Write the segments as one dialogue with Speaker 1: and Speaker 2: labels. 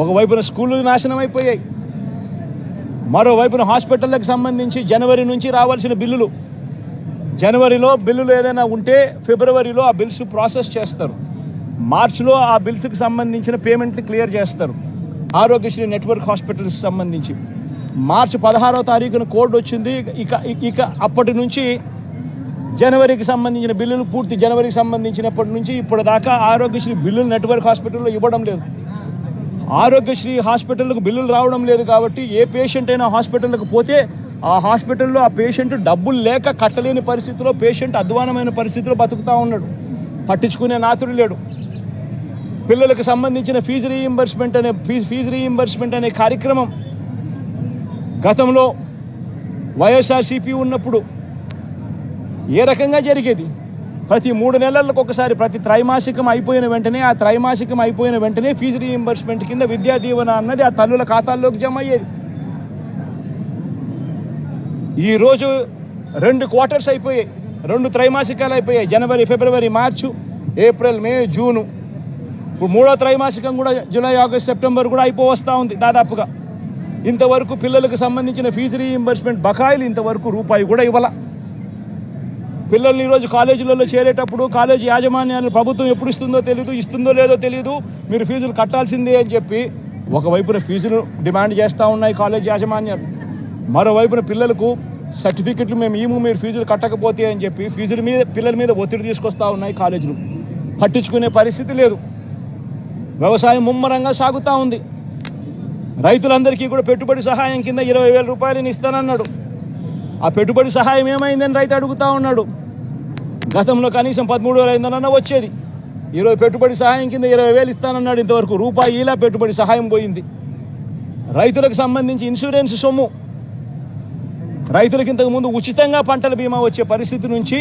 Speaker 1: ఒకవైపున స్కూళ్ళు నాశనం అయిపోయాయి మరోవైపున హాస్పిటళ్ళకి సంబంధించి జనవరి నుంచి రావాల్సిన బిల్లులు. జనవరిలో బిల్లులు ఏదైనా ఉంటే ఫిబ్రవరిలో ఆ బిల్స్ ప్రాసెస్ చేస్తారు. మార్చిలో ఆ బిల్స్కి సంబంధించిన పేమెంట్లు క్లియర్ చేస్తారు. ఆరోగ్యశ్రీ నెట్వర్క్ హాస్పిటల్స్ సంబంధించి. మార్చి పదహారో తారీఖున కోడ్ వచ్చింది. ఇక ఇక అప్పటి నుంచి జనవరికి సంబంధించిన బిల్లులు పూర్తి జనవరికి సంబంధించినప్పటి నుంచి ఇప్పుడు దాకా ఆరోగ్యశ్రీ బిల్లులు నెట్వర్క్ హాస్పిటల్లో ఇవ్వడం లేదు. ఆరోగ్యశ్రీ హాస్పిటల్కు బిల్లులు రావడం లేదు కాబట్టి ఏ పేషెంట్ అయినా హాస్పిటల్కి పోతే ఆ హాస్పిటల్లో ఆ పేషెంట్ డబ్బులు లేక కట్టలేని పరిస్థితిలో పేషెంట్ అధ్వానమైన పరిస్థితిలో బతుకుతూ ఉన్నాడు. పట్టించుకునే నాతుడు లేడు. పిల్లలకు సంబంధించిన ఫీజు రీఇంబర్స్మెంట్ అనే ఫీజు ఫీజు రీఇంబర్స్మెంట్ అనే కార్యక్రమం గతంలో వైఎస్ఆర్సీపీ ఉన్నప్పుడు ఏ రకంగా జరిగేది? ప్రతి మూడు నెలలకు ఒకసారి ప్రతి త్రైమాసికం అయిపోయిన వెంటనే ఆ త్రైమాసికం అయిపోయిన వెంటనే ఫీజు రీఎంబర్స్మెంట్ కింద విద్యా దీవెన అన్నది ఆ తల్లుల ఖాతాల్లోకి జమ అయ్యేది. ఈరోజు రెండు క్వార్టర్స్ అయిపోయాయి రెండు త్రైమాసికాలు అయిపోయాయి జనవరి ఫిబ్రవరి మార్చు ఏప్రిల్ మే జూను. ఇప్పుడు మూడో త్రైమాసికం కూడా జూలై ఆగస్ట్ సెప్టెంబర్ కూడా అయిపోవస్తూ ఉంది దాదాపుగా. ఇంతవరకు పిల్లలకు సంబంధించిన ఫీజు రీయింబర్స్మెంట్ బకాయిలు ఇంతవరకు రూపాయి కూడా ఇవ్వాల. పిల్లల్ని ఈరోజు కాలేజీలలో చేరేటప్పుడు కాలేజీ యాజమాన్యాన్ని ప్రభుత్వం ఎప్పుడు ఇస్తుందో తెలియదు ఇస్తుందో లేదో తెలియదు మీరు ఫీజులు కట్టాల్సిందే అని చెప్పి ఒకవైపున ఫీజులు డిమాండ్ చేస్తూ ఉన్నాయి కాలేజ్ యాజమాన్యాలు. మరోవైపున పిల్లలకు సర్టిఫికెట్లు మేము ఈము మీరు ఫీజులు కట్టకపోతే అని చెప్పి ఫీజుల మీద పిల్లల మీద ఒత్తిడి తీసుకొస్తూ ఉన్నాయి కాలేజీలు. పట్టించుకునే పరిస్థితి లేదు. వ్యవసాయం ముమ్మరంగా సాగుతూ ఉంది. రైతులందరికీ కూడా పెట్టుబడి సహాయం కింద ఇరవై వేల రూపాయలు ఇస్తానన్నాడు. ఆ పెట్టుబడి సహాయం ఏమైందని రైతు అడుగుతా ఉన్నాడు. గతంలో కనీసం పదమూడు వేల ఐదు వందలన్నా వచ్చేది. ఈరోజు పెట్టుబడి సహాయం కింద ఇరవై వేలు ఇస్తానన్నాడు ఇంతవరకు. రూపాయి ఇలా పెట్టుబడి సహాయం పోయింది. రైతులకు సంబంధించి ఇన్సూరెన్స్ సొమ్ము. రైతులకు ఇంతకుముందు ఉచితంగా పంటల బీమా వచ్చే పరిస్థితి నుంచి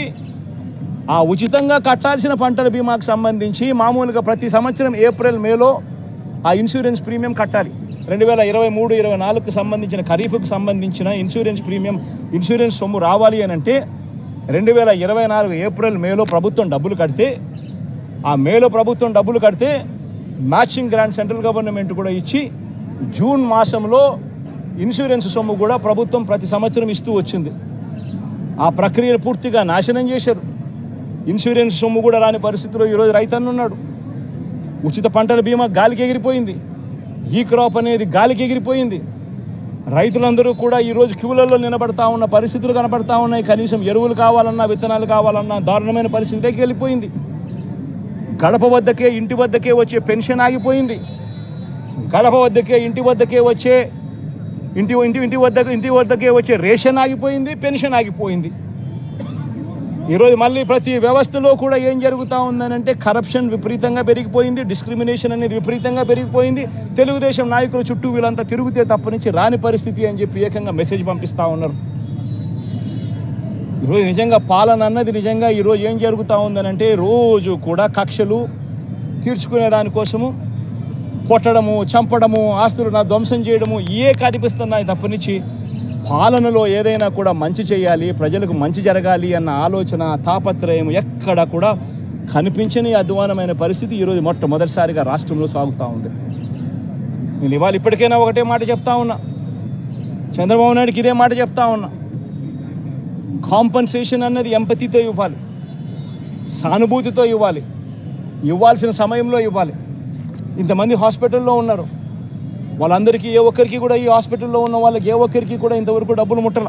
Speaker 1: ఆ ఉచితంగా కట్టాల్సిన పంటల బీమాకు సంబంధించి మామూలుగా ప్రతి సంవత్సరం ఏప్రిల్ మేలో ఆ ఇన్సూరెన్స్ ప్రీమియం కట్టాలి. రెండు వేల ఇరవై మూడు ఇరవై నాలుగుకు సంబంధించిన ఖరీఫ్కు సంబంధించిన ఇన్సూరెన్స్ ప్రీమియం ఇన్సూరెన్స్ సొమ్ము రావాలి అని అంటే రెండు వేల ఇరవై నాలుగు ఏప్రిల్ మేలో ప్రభుత్వం డబ్బులు కడితే ఆ మేలో ప్రభుత్వం డబ్బులు కడితే మ్యాచింగ్ గ్రాంట్ సెంట్రల్ గవర్నమెంట్ కూడా ఇచ్చి జూన్ మాసంలో ఇన్సూరెన్స్ సొమ్ము కూడా ప్రభుత్వం ప్రతి సంవత్సరం ఇస్తూ వచ్చింది. ఆ ప్రక్రియను పూర్తిగా నాశనం చేశారు. ఇన్సూరెన్స్ సొమ్ము కూడా రాని పరిస్థితిలో ఈరోజు రైతన్న ఉన్నాడు ఉచిత పంటల బీమా గాలికి ఎగిరిపోయింది. ఈ క్రాప్ అనేది గాలికి ఎగిరిపోయింది. రైతులందరూ కూడా ఈరోజు క్యూలలో నిలబడతా ఉన్న పరిస్థితులు కనబడతా ఉన్నాయి. కనీసం ఎరువులు కావాలన్నా విత్తనాలు కావాలన్నా దారుణమైన పరిస్థితిలోకి వెళ్ళిపోయింది. గడప వద్దకే ఇంటి వద్దకే వచ్చే పెన్షన్ ఆగిపోయింది. గడప వద్దకే ఇంటి వద్దకే వచ్చే ఇంటి ఇంటి ఇంటి వద్దకు ఇంటి వద్దకే వచ్చే రేషన్ ఆగిపోయింది పెన్షన్ ఆగిపోయింది. ఈరోజు మళ్ళీ ప్రతి వ్యవస్థలో కూడా ఏం జరుగుతూ ఉందనంటే కరప్షన్ విపరీతంగా పెరిగిపోయింది డిస్క్రిమినేషన్ అనేది విపరీతంగా పెరిగిపోయింది. తెలుగుదేశం నాయకుల చుట్టూ వీళ్ళంతా తిరుగుతే తప్ప నుంచి రాని పరిస్థితి అని చెప్పి ఏకంగా మెసేజ్ పంపిస్తూ ఉన్నారు. ఈరోజు నిజంగా పాలన అన్నది నిజంగా ఈరోజు ఏం జరుగుతూ ఉందనంటే రోజు కూడా కక్షలు తీర్చుకునే దానికోసము కొట్టడము చంపడము ఆస్తులు నా ధ్వంసం చేయడము ఏ కనిపిస్తున్నాయి తప్పనిచ్చి పాలనలో ఏదైనా కూడా మంచి చేయాలి ప్రజలకు మంచి జరగాలి అన్న ఆలోచన తాపత్రయం ఎక్కడ కూడా కనిపించని అధ్వానమైన పరిస్థితి ఈరోజు మొట్టమొదటిసారిగా రాష్ట్రంలో సాగుతూ ఉంది. నేను ఇవాళ ఇప్పటికైనా ఒకటే మాట చెప్తా ఉన్నా. చంద్రబాబు నాయుడుకి ఇదే మాట చెప్తా ఉన్నా. కాంపన్సేషన్ అన్నది ఎంపతితో ఇవ్వాలి సానుభూతితో ఇవ్వాలి ఇవ్వాల్సిన సమయంలో ఇవ్వాలి. ఇంతమంది హాస్పిటల్లో ఉన్నారు. వాళ్ళందరికీ ఏ ఒక్కరికి కూడా ఈ హాస్పిటల్లో ఉన్న వాళ్ళకి ఏ ఒక్కరికి కూడా ఇంతవరకు డబ్బులు ముట్టల.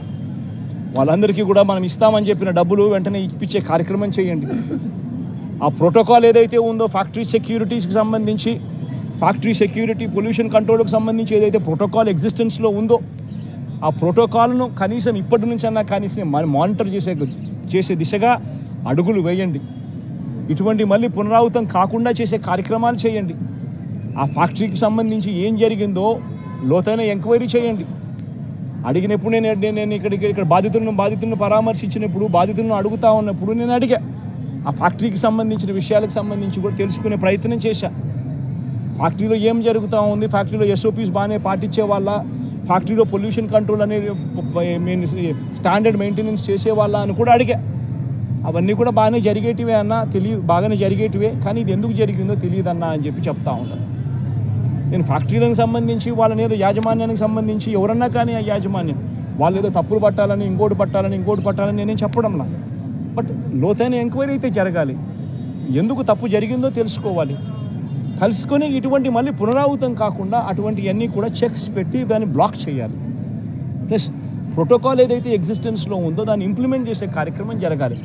Speaker 1: వాళ్ళందరికీ కూడా మనం ఇస్తామని చెప్పిన డబ్బులు వెంటనే ఇప్పించే కార్యక్రమం చేయండి. ఆ ప్రోటోకాల్ ఏదైతే ఉందో ఫ్యాక్టరీ సెక్యూరిటీస్కి సంబంధించి ఫ్యాక్టరీ సెక్యూరిటీ పొల్యూషన్ కంట్రోల్కి సంబంధించి ఏదైతే ప్రోటోకాల్ ఎగ్జిస్టెన్స్లో ఉందో ఆ ప్రోటోకాల్ను కనీసం ఇప్పటి నుంచి అన్నా కనీసం మన మానిటర్ చేసే చేసే దిశగా అడుగులు వేయండి. ఇటువంటి మళ్ళీ పునరావృతం కాకుండా చేసే కార్యక్రమాలు చేయండి. ఆ ఫ్యాక్టరీకి సంబంధించి ఏం జరిగిందో లోతైన ఎంక్వైరీ చేయండి. అడిగినప్పుడు నేను నేను- నేను ఇక్కడికి ఇక్కడ బాధితులను బాధితులను పరామర్శించినప్పుడు బాధితులను అడుగుతా ఉన్నప్పుడు నేను అడిగా. ఆ ఫ్యాక్టరీకి సంబంధించిన విషయాలకు సంబంధించి కూడా తెలుసుకునే ప్రయత్నం చేశా. ఫ్యాక్టరీలో ఏం జరుగుతూ ఉంది? ఫ్యాక్టరీలో ఎస్ఓపీస్ బాగానే పాటించే వాళ్ళ? ఫ్యాక్టరీలో పొల్యూషన్ కంట్రోల్ అనేది స్టాండర్డ్ మెయింటెనెన్స్ చేసే వాళ్ళ అని కూడా అడిగా. అవన్నీ కూడా బాగానే జరిగేటివే అన్న తెలియ బాగానే జరిగేటివే కానీ ఇది ఎందుకు జరిగిందో తెలియదన్నా అని చెప్పి చెప్తా ఉన్నాను నేను ఫ్యాక్టరీలకు సంబంధించి వాళ్ళని ఏదో యాజమాన్యానికి సంబంధించి ఎవరన్నా కానీ ఆ యాజమాన్యం వాళ్ళు ఏదో తప్పులు పట్టాలని ఇంకోటి పట్టాలని ఇంకోటి పట్టాలని నేనేం చెప్పడంలా బట్ లోతైన ఎంక్వైరీ అయితే జరగాలి. ఎందుకు తప్పు జరిగిందో తెలుసుకోవాలి. కలుసుకొని ఇటువంటి మళ్ళీ పునరావృతం కాకుండా అటువంటివన్నీ కూడా చెక్స్ పెట్టి దాన్ని బ్లాక్ చేయాలి. ప్లస్ ప్రోటోకాల్ ఏదైతే ఎగ్జిస్టెన్స్లో ఉందో దాన్ని ఇంప్లిమెంట్ చేసే కార్యక్రమం జరగాలి.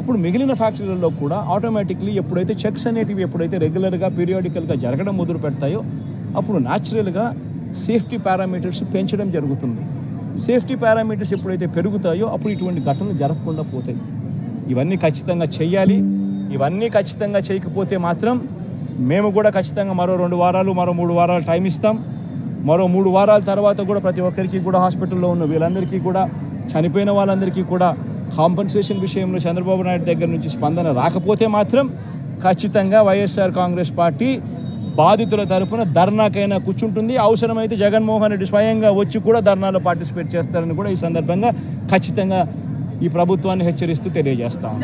Speaker 1: అప్పుడు మిగిలిన ఫ్యాక్టరీలలో కూడా ఆటోమేటిక్లీ ఎప్పుడైతే చెక్స్ అనేటివి ఎప్పుడైతే రెగ్యులర్గా పీరియాడికల్గా జరగడం మొదలు పెడతాయో అప్పుడు న్యాచురల్గా సేఫ్టీ పారామీటర్స్ పెంచడం జరుగుతుంది. సేఫ్టీ పారామీటర్స్ ఎప్పుడైతే పెరుగుతాయో అప్పుడు ఇటువంటి ఘటనలు జరగకుండా పోతాయి. ఇవన్నీ ఖచ్చితంగా చేయాలి ఇవన్నీ ఖచ్చితంగా చేయకపోతే మాత్రం మేము కూడా ఖచ్చితంగా మరో రెండు వారాలు మరో మూడు వారాలు టైం ఇస్తాం. మరో మూడు వారాల తర్వాత కూడా ప్రతి ఒక్కరికి కూడా హాస్పిటల్లో ఉన్న వీళ్ళందరికీ కూడా చనిపోయిన వాళ్ళందరికీ కూడా కాంపన్సేషన్ విషయంలో చంద్రబాబు నాయుడు దగ్గర నుంచి స్పందన రాకపోతే మాత్రం ఖచ్చితంగా వైఎస్ఆర్ కాంగ్రెస్ పార్టీ బాధితుల తరపున ధర్నాకైనా కూర్చుంటుంది. అవసరమైతే జగన్మోహన్ రెడ్డి స్వయంగా వచ్చి కూడా ధర్నాలో పార్టిసిపేట్ చేస్తారని కూడా ఈ సందర్భంగా ఖచ్చితంగా ఈ ప్రభుత్వాన్ని హెచ్చరిస్తూ తెలియజేస్తాం